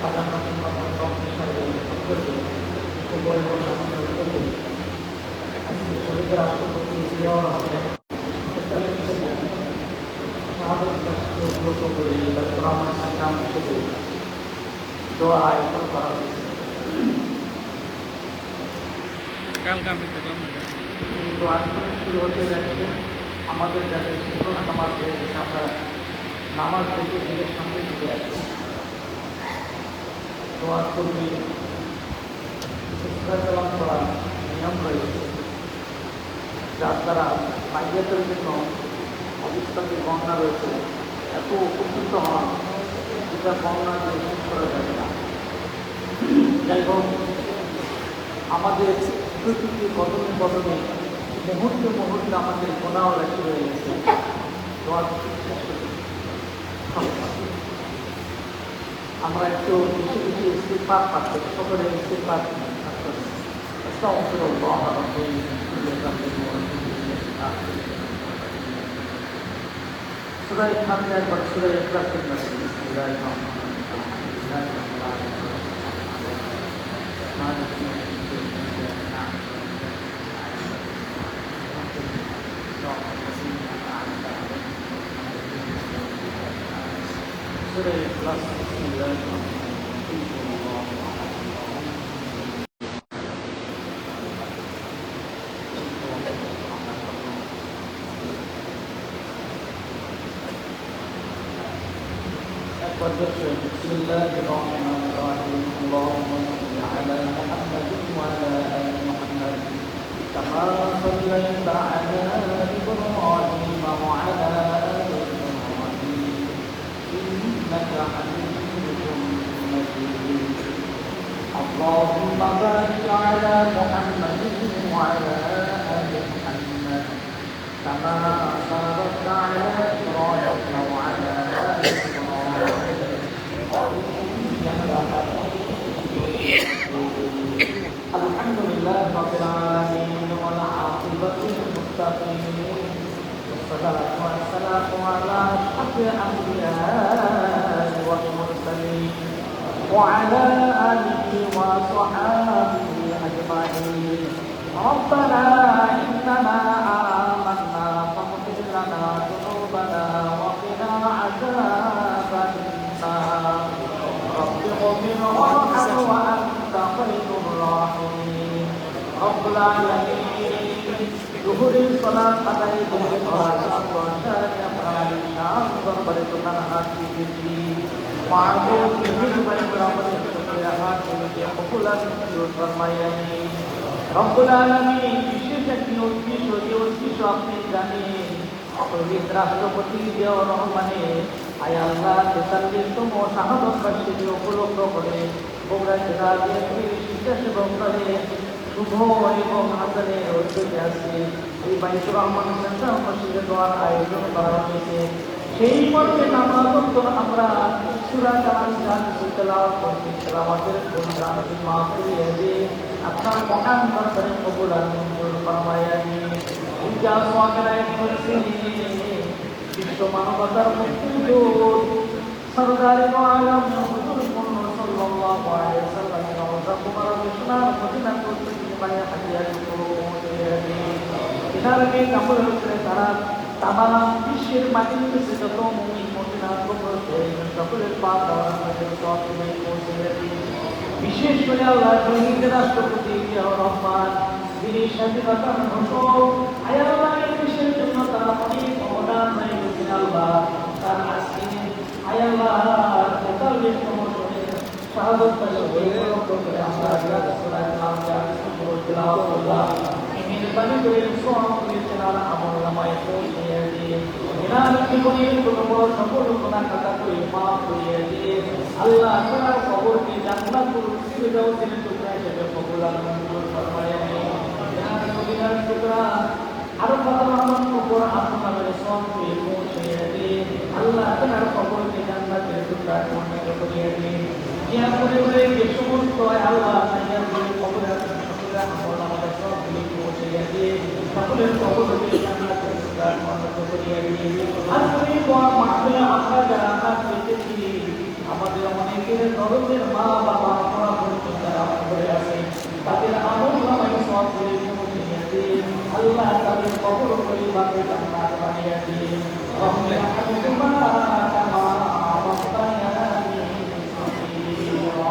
সাধারণ কম আজকে শুরু হতে যাচ্ছে। আমাদের যাদের শিক্ষক নামাজ হয়ে গেছে আমরা নামাজ থেকে নিজের সঙ্গে ঢুকে আছি দোয়ার করবে। শিক্ষাচরণ করার নিয়ম রয়েছে। যার দ্বারা মাইয়াতের জন্য অবিস্তাকে বন্যা রয়েছে। এত উপকৃত হন যেটা বন্যা দিয়ে শেষ করা যাবে না। যাই হোক, আমাদের প্রকৃতি বদলে বদলে মুহূর্তে মুহূর্তে আমাদের গোনাও রাখি রয়ে গেছে দোয়া শেষ করি। আমরা একটু বেশি বেশি ইস্তেফার পাচ্ছি সকলে ইস্তেফার করি أستغفر الله ربي من كل ذنب وأتوب إليه سورة الحمد لله سورة الإخلاص المسجد بسم الله الرحمن الرحيم بسم الله الرحمن الرحيم اللهم صل على محمد وعلى ال محمد كما صليت على ابراهيم وعلى ال ابراهيم انك حميد مجيد اللهم بارك على محمد وعلى والسلام على أشرف الأنبياء والمرسلين وعلى آله وصحابه أجمعين. ربنا إننا آمنا فاغفر لنا ذنوبنا وقنا عذاب النار رب اغفر وارحم وأنت خير الراحمين رب العالمين জোহরের সলার আদায় গ্রহণ করার সাত ঘন্টায় আমরা নাম দরবারে তোমার হাত দিয়েছি মাগো নিজের বাড়ি আমাদের সকলের হাত থেকে সকল ফরমাইয়ানি রব্বুল আলমী বিশেষ একটি উদ্দেশ্য যে উদ্দেশ্য আপনি জানেন। শহীদ রাষ্ট্রপতি জিয়াউর রহমানে আয় আল্লাহ তেতাল্লিশতম শাহাদ বার্ষিকী উপলক্ষ করে বগুড়া জেলা বিএনপির শিক্ষা সেবক শুভ এবং হাসানের উদ্যোগে আছে এই বাইতুর রহমান সেন্টার মসজিদে দোয়ার আয়োজন করা হয়েছে। সেই মর্মে নামাজত্ব আমরা সুরা কালাম গান তেলাওয়াত করছি তেলাওয়াতের গুণগানকে মাফ করিয়ে দিয়ে আপনার মহান দরবারে কবুল মঞ্জুর ফরমাইয়া দিয়ে পূজা সোয়াগরায় করছি বিশ্ব মানবতার মুক্তিযুদ্ধ সরদারে এখানে কাপড় হচ্ছে তারা তামাম বিশ্বের মাটির কাছে যত মদিনা কবর সকলের পাপ তুমি বিশেষ করে আল্লাহ শহীদ রাষ্ট্রপতি রহমান, যিনি স্বাধীনতার ঘোষক আয়াল্লাহ দেশের জন্য তারা অনেক অবদান হয়ে গেছেন তার আজকে আয়াল্লাহ করে আমরা মেহরবানি করে সব করেছেন আর আমল নামায় পৌঁছে দিয়ে এনার জীবনের কোনো বড় সকল সমস্ত আল্লাহ সাইয়ার কবরের সকলের আমল আমাদের সব পৌঁছে দিয়ে সকল সকলের কবরকে জান্নাতের সুদান মনোনীত করিয়া দিন মাহফিলে আমরা অনেকের মা বাবা করে আছে তাদের আমল বানিয়ে রহমে আহমদুমা কামা রব্বায়ানি সগীরা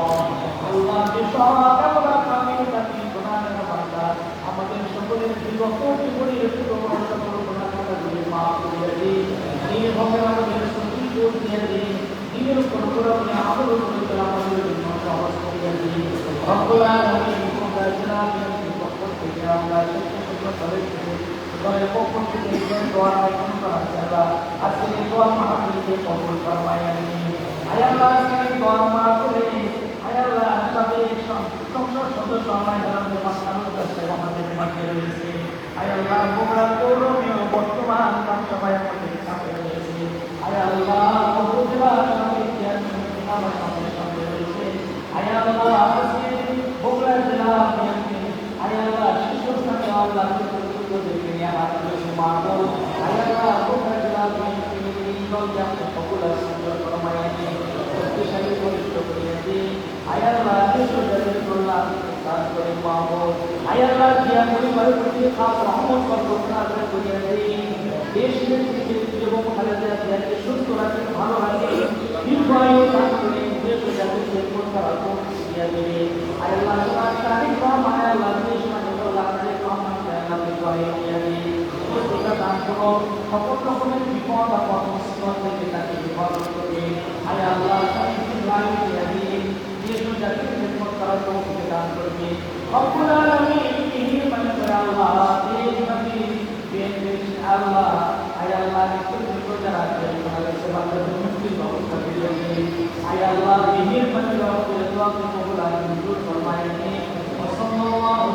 আল্লাহ বিশাল আমরা কামি কামি গুনাহের বান্দা আমাদের সকলের বিগত জীবনের পুরো সকল গুনাহগুলি মাফ করে দিন নির্ভয়ে আমাদের সত্যি দূর দিয়ে দিন দিনের উপর করে আপনি আমল করে করে আমাদের জন্য সহজ করে দিন রব্বুল আলামিন তোমরা জানাবেন পক্ষ থেকে আমরা সত্য করে দলের পক্ষ থেকে এই দোয়া আয়োজন করা যাবে আজকে এই দোয়া মাহফিলকে কবুল ফরমায় আয় আল্লাহ আজকে এই দোয়া মাহফিলে আয় আল্লাহ তাদের সংসদ সদস্য আমার ধরনের মাসানোর কাছে আমাদের মাঝে রয়েছে আয় আল্লাহ বোমরা গৌরবীয় বর্তমান সবাই আমাদের সাথে রয়েছে আয় আল্লাহ উপজেলা সমিতি আমার সামনে সামনে রয়েছে আয় আল্লাহ আজকে বোমরা জেলা বিএনপি আয় আল্লাহ শিশু স্থানে আল্লাহ দেখে নিয়ে হাত রয়েছে মাগো আয় আল্লাহ বোমরা জেলা বিএনপি আপনি সকল দিন করে পাবো আয়াল্লাহ ভালো রাখে দীর্ঘায়ু দান করে দেশের জাতিকে পরিবার করিয়া দেবে আয়াল্লাহ তোমার তারিখ কম আয়াল্লাহ দেশ মানে কল্যাণ কম দিয়া রকমের বিপদ আপদ মুসিবত থেকে তাকে হেফাজত করে আয় আল্লাহ তাকে দীর্ঘায়ু দিয়া দিন দেশ ও জাতির খেদমত করার তৌফিক দান করবে রব্বুল আলামিন এই মানে করে আল্লাহ দেশ নবী বিএনপি আল্লাহ আয় আল্লাহ একটু ছোট যারা আছে তাদের সেবাদের মুক্তির ব্যবস্থা করে দিন আয় আল্লাহ এই মানে রব্বুল দোয়াকে কবুল আর মঞ্জুর ফরমায় দিন وصلى الله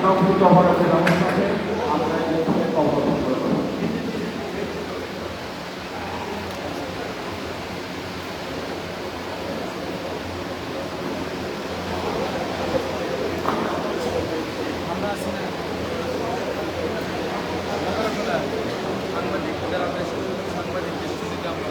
আমার প্রভূত হওয়ার অবস্থাতে আমরা এখানে অবলম্বন করব আমরা আছি না সাংবাদিক যারা দেশ সাংবাদিক দেশ থেকে আমরা